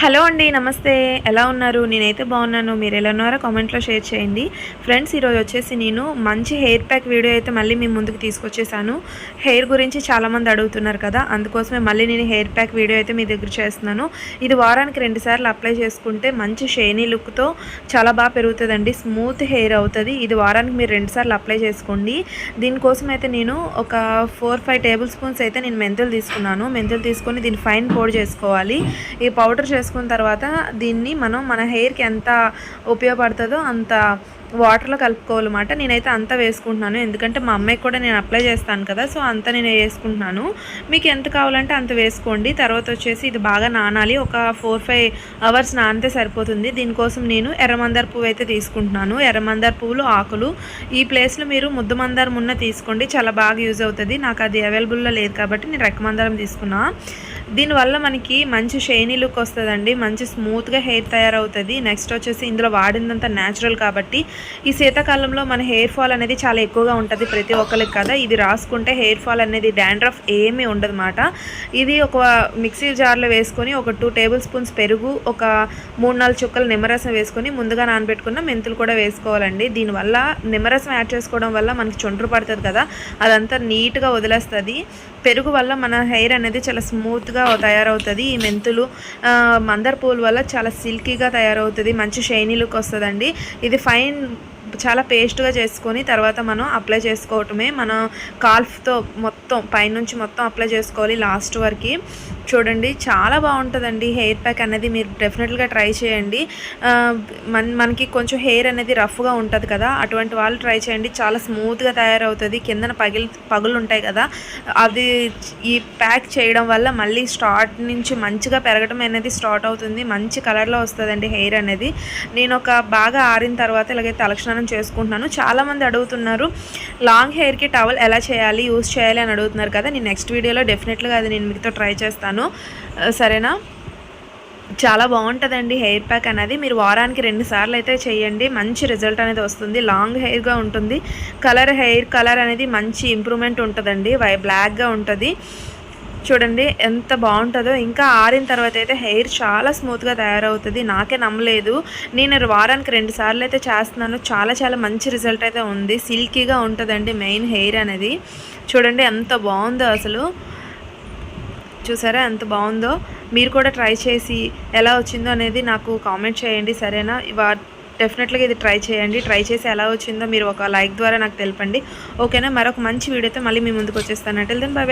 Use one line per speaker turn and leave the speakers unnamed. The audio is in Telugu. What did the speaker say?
హలో అండి నమస్తే. ఎలా ఉన్నారు? నేనైతే బాగున్నాను. మీరు ఎలా ఉన్నారో కామెంట్లో షేర్ చేయండి. ఫ్రెండ్స్ ఈరోజు వచ్చేసి నేను మంచి హెయిర్ ప్యాక్ వీడియో అయితే మళ్ళీ మీ ముందుకు తీసుకొచ్చేసాను. హెయిర్ గురించి చాలామంది అడుగుతున్నారు కదా అందుకోసమే మళ్ళీ నేను హెయిర్ ప్యాక్ వీడియో అయితే మీ దగ్గర చేస్తున్నాను. ఇది వారానికి రెండు సార్లు అప్లై చేసుకుంటే మంచి షైనీ లుక్తో చాలా బాగా పెరుగుతుందండి స్మూత్ హెయిర్ అవుతుంది. ఇది వారానికి మీరు రెండు సార్లు అప్లై చేసుకోండి. దీనికోసం అయితే నేను ఒక ఫోర్ ఫైవ్ టేబుల్ స్పూన్స్ అయితే నేను మెంతులు తీసుకున్నాను. మెంతులు తీసుకొని దీన్ని ఫైన్ పౌడర్ చేసుకోవాలి. ఈ పౌడర్ చేసుకున్న తర్వాత దీన్ని మనం మన హెయిర్కి ఎంత ఉపయోగపడుతుందో అంత వాటర్లో కలుపుకోవాలన్నమాట. నేనైతే అంత వేసుకుంటున్నాను. ఎందుకంటే మా అమ్మాయికి కూడా నేను అప్లై చేస్తాను కదా సో అంత నేను వేసుకుంటున్నాను. మీకు ఎంత కావాలంటే అంత వేసుకోండి. తర్వాత వచ్చేసి ఇది బాగా నానాలి. ఒక ఫోర్ ఫైవ్ అవర్స్ నానితే సరిపోతుంది. దీనికోసం నేను ఎర్రమందార పువ్వు అయితే తీసుకుంటున్నాను. ఎర్రమందార పువ్వులు ఆకులు. ఈ ప్లేస్లో మీరు ముద్దు మందారం ఉన్న తీసుకోండి. చాలా బాగా యూజ్ అవుతుంది. నాకు అది అవైలబుల్లో లేదు కాబట్టి నేను రెక్కమందారం తీసుకున్నాను దీనివల్ల మనకి మంచి షైనీ లుక్ వస్తుందండి. మంచి స్మూత్గా హెయిర్ తయారవుతుంది. నెక్స్ట్ వచ్చేసి ఇందులో వాడినంత న్యాచురల్ కాబట్టి ఈ శీతాకాలంలో మన హెయిర్ ఫాల్ అనేది చాలా ఎక్కువగా ఉంటుంది ప్రతి ఒక్కరికి కదా. ఇది రాసుకుంటే హెయిర్ ఫాల్ అనేది డాండ్రఫ్ ఏమీ ఉండదన్నమాట. ఇది ఒక మిక్సీ జార్లో వేసుకొని ఒక టూ టేబుల్ స్పూన్స్ పెరుగు ఒక మూడు నాలుగు చుక్కలు నిమ్మరసం వేసుకొని ముందుగా నానబెట్టుకున్న మెంతులు కూడా వేసుకోవాలండి. దీనివల్ల నిమ్మరసం యాడ్ చేసుకోవడం వల్ల మనకి చుండ్రు పడుతుంది కదా. అదంతా నీట్గా వదిలేస్తుంది. పెరుగు వల్ల మన హెయిర్ అనేది చాలా స్మూత్గా తయారవుతుంది. ఈ మెంతులు మందర పూల వల్ల చాలా సిల్కీగా తయారవుతుంది. మంచి షైనీ లుక్ వస్తుందండి. ఇది ఫైన్ చాలా పేస్ట్గా చేసుకొని తర్వాత మనం అప్లై చేసుకోవటమే. మన కాల్ఫ్తో మొత్తం పైనుంచి మొత్తం అప్లై చేసుకోవాలి లాస్ట్ వరకు. చూడండి చాలా బాగుంటుందండి హెయిర్ ప్యాక్ అనేది మీరు డెఫినెట్గా ట్రై చేయండి. మన మనకి కొంచెం హెయిర్ అనేది రఫ్గా ఉంటుంది కదా అటువంటి వాళ్ళు ట్రై చేయండి. చాలా స్మూత్గా తయారవుతుంది కిందన పగిలి పగులు ఉంటాయి కదా. అది ఈ ప్యాక్ చేయడం వల్ల మళ్ళీ స్టార్ట్ నుంచి మంచిగా పెరగడం అనేది స్టార్ట్ అవుతుంది. మంచి కలర్లో వస్తుందండి హెయిర్ అనేది. నేను ఒక బాగా ఆరిన తర్వాత ఇలాగే తలక్షణం చేసుకుంటున్నాను. చాలామంది అడుగుతున్నారు లాంగ్ హెయిర్కి టవల్ ఎలా చేయాలి? యూస్ చేయాలి? అని అడుగుతున్నారు కదా. నేను నెక్స్ట్ వీడియోలో డెఫినెట్గా అది నేను మీతో ట్రై చేస్తాను. సరేనా? చాలా బాగుంటుందండి హెయిర్ ప్యాక్ అనేది. మీరు వారానికి రెండు సార్లు అయితే చేయండి. మంచి రిజల్ట్ అనేది వస్తుంది. లాంగ్ హెయిర్గా ఉంటుంది. కలర్ హెయిర్ కలర్ అనేది మంచి ఇంప్రూవ్మెంట్ ఉంటుందండి. వై బ్లాక్గా ఉంటుంది. చూడండి ఎంత బాగుంటుందో. ఇంకా ఆరిన తర్వాత అయితే హెయిర్ చాలా స్మూత్గా తయారవుతుంది. నాకే నమ్మలేదు. నేను వారానికి రెండు సార్లు అయితే చేస్తున్నాను. చాలా చాలా మంచి రిజల్ట్ అయితే ఉంది. సిల్కీగా ఉంటుందండి మెయిన్ హెయిర్ అనేది. చూడండి ఎంత బాగుందో అసలు. చూసారా? ఎంత బాగుందో. మీరు కూడా ట్రై చేసి ఎలా వచ్చిందో అనేది నాకు కామెంట్ చేయండి సరేనా? ఇవా డెఫినెట్గా ఇది ట్రై చేయండి. ట్రై చేసి ఎలా వచ్చిందో మీరు ఒక లైక్ ద్వారా నాకు తెలపండి. ఓకేనా? మరొక మంచి వీడియోతో మళ్ళీ మీ ముందుకు వచ్చేస్తాను. అంటే దెన్ బై